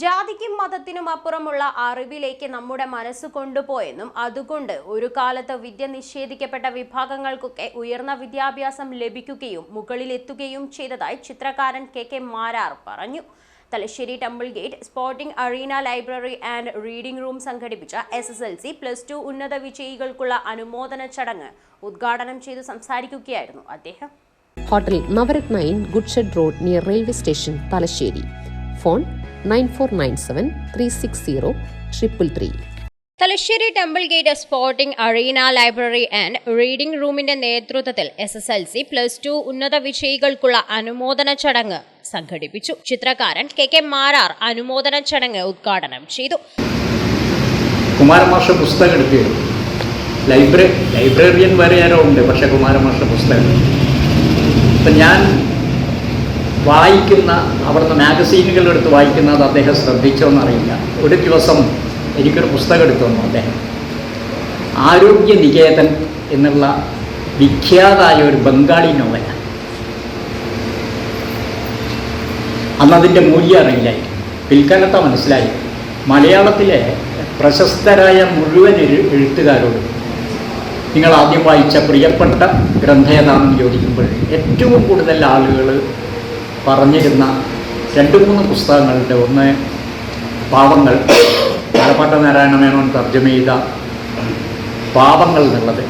ജാതിക്കും മതത്തിനും അപ്പുറമുള്ള അറിവിലേക്ക് നമ്മുടെ മനസ്സ് കൊണ്ടുപോയെന്നും അതുകൊണ്ട് ഒരു കാലത്ത് വിദ്യ നിഷേധിക്കപ്പെട്ട വിഭാഗങ്ങൾക്കൊക്കെ ഉയർന്ന വിദ്യാഭ്യാസം ലഭിക്കുകയും മുകളിലെത്തുകയും ചെയ്തതായി ചിത്രകാരൻ കെ കെ മാരാർ പറഞ്ഞു. Thalassery temple gate sporting arena library and reading room സംഘടിപ്പിച്ച S S L C plus two ഉന്നത വിജയികൾക്കുള്ള അനുമോദന ചടങ്ങ് ഉദ്ഘാടനം ചെയ്ത് സംസാരിക്കുകയായിരുന്നു അദ്ദേഹം. Hotel Navaratna inn good shed road near railway station Thalassery. Phone nine four nine seven three six zero triple three. Thalassery temple gate sporting arena library and reading റൂമിന്റെ നേതൃത്വത്തിൽ S S L C plus two ഉന്നത വിജയികൾക്കുള്ള അനുമോദന ചടങ്ങ് സംഘടിപ്പിച്ചു. ചിത്രകാരൻ K K Marar അനുമോദന ചടങ്ങ് ഉദ്ഘാടനം ചെയ്തു. കുമാരമാഷ പുസ്തകം എടുത്തു ലൈബ്രറി ലൈബ്രറിയൻ വരെ ആരോ ഉണ്ട് പക്ഷേ കുമാരമാഷ പുസ്തകം അപ്പം ഞാൻ വായിക്കുന്ന അവിടുന്ന് മാഗസീനുകൾ എടുത്ത് വായിക്കുന്നത് അദ്ദേഹം ശ്രദ്ധിച്ചോന്നറിയില്ല ഒരു ദിവസം എനിക്കൊരു പുസ്തകം എടുത്തു തന്നു അദ്ദേഹം. ആരോഗ്യ നികേതൻ എന്നുള്ള വിഖ്യാതായ ഒരു ബംഗാളി നോവല അന്നതിന്റെ മൂല്യം അറിയില്ലായി പിൽക്കാലത്ത മനസ്സിലായി. മലയാളത്തിലെ പ്രശസ്തരായ മുഴുവൻ എഴുത്തുകാരോടും നിങ്ങൾ ആദ്യം വായിച്ച പ്രിയപ്പെട്ട ഗ്രന്ഥ ഏതാണെന്ന് ചോദിക്കുമ്പോൾ ഏറ്റവും കൂടുതൽ ആളുകൾ പറഞ്ഞിരുന്ന രണ്ട് മൂന്ന് പുസ്തകങ്ങളുണ്ട് ഒന്ന് പാവങ്ങൾ പാലപ്പാട്ട നാരായണ മേനോൻ തർജമ ചെയ്ത പാവങ്ങൾ എന്നുള്ളത്.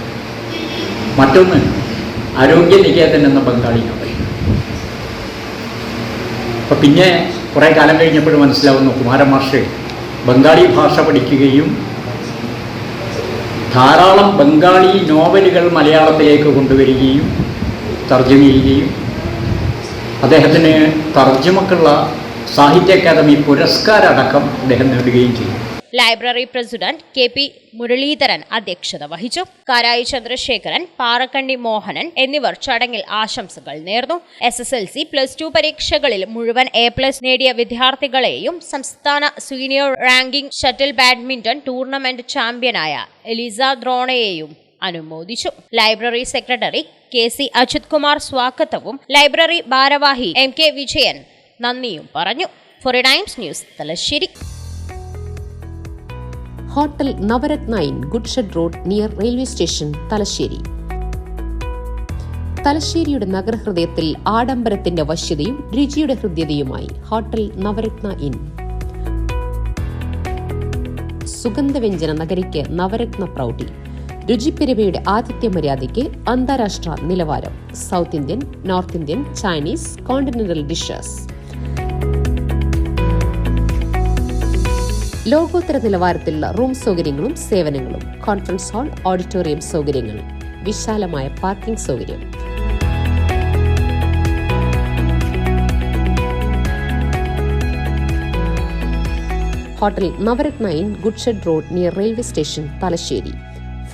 മറ്റൊന്ന് ആരോഗ്യ നികേതൻ എന്ന ബംഗാളി നോവൽ അപ്പം പിന്നെ കുറേ കാലം കഴിഞ്ഞപ്പോൾ മനസ്സിലാവുന്നു കുമാരമാഷ് ബംഗാളി ഭാഷ പഠിക്കുകയും ധാരാളം ബംഗാളി നോവലുകൾ മലയാളത്തിലേക്ക് കൊണ്ടുവരികയും തർജമ ചെയ്യുകയും അദ്ദേഹത്തിന് തർജമക്കുള്ള സാഹിത്യ അക്കാദമി പുരസ്കാരമടക്കം അദ്ദേഹം നേടുകയും ചെയ്തു. Library president K P Muraleedharan അധ്യക്ഷത വഹിച്ചു. കാരായി ചന്ദ്രശേഖരൻ പാറക്കണ്ടി മോഹനൻ എന്നിവർ ചടങ്ങിൽ ആശംസകൾ നേർന്നു. S S L C plus two പരീക്ഷകളിൽ മുഴുവൻ എ പ്ലസ് നേടിയ വിദ്യാർത്ഥികളെയും സംസ്ഥാന senior ranking shuttle badminton tournament ചാമ്പ്യനായ എലിസ ദ്രോണയെയും അനുമോദിച്ചു. Library secretary K C Ajith Kumar സ്വാഗതവും ലൈബ്രറി ഭാരവാഹി എം കെ വിജയൻ നന്ദിയും പറഞ്ഞു. Four times news Thalassery. Hotel Navaratna inn goods shed road near railway station Thalassery. തലശ്ശേരിയുടെ നഗരഹൃദയത്തിൽ ആഡംബരത്തിന്റെ വശ്യതയും രുചിയുടെ ഹൃദ്യതയുമായി ഹോട്ടൽ നവരത്ന ഇൻ സുഗന്ധവ്യഞ്ജന നഗരിക്ക് നവരത്ന പ്രൗഢി. രുചിപ്പെരുമയുടെ ആതിഥ്യ മര്യാദയ്ക്ക് അന്താരാഷ്ട്ര നിലവാരം south Indian north Indian Chinese continental dishes. ലോകോത്തര നിലവാരത്തിലുള്ള റൂം സൗകര്യങ്ങളും സേവനങ്ങളും കോൺഫറൻസ് ഹാൾ ഓഡിറ്റോറിയം സൗകര്യങ്ങൾ വിശാലമായ പാർക്കിംഗ് സൗകര്യം. Hotel Navaratna inn good shed road near railway station Thalassery.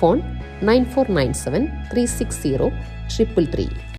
Phone nine four nine seven three six zero triple three.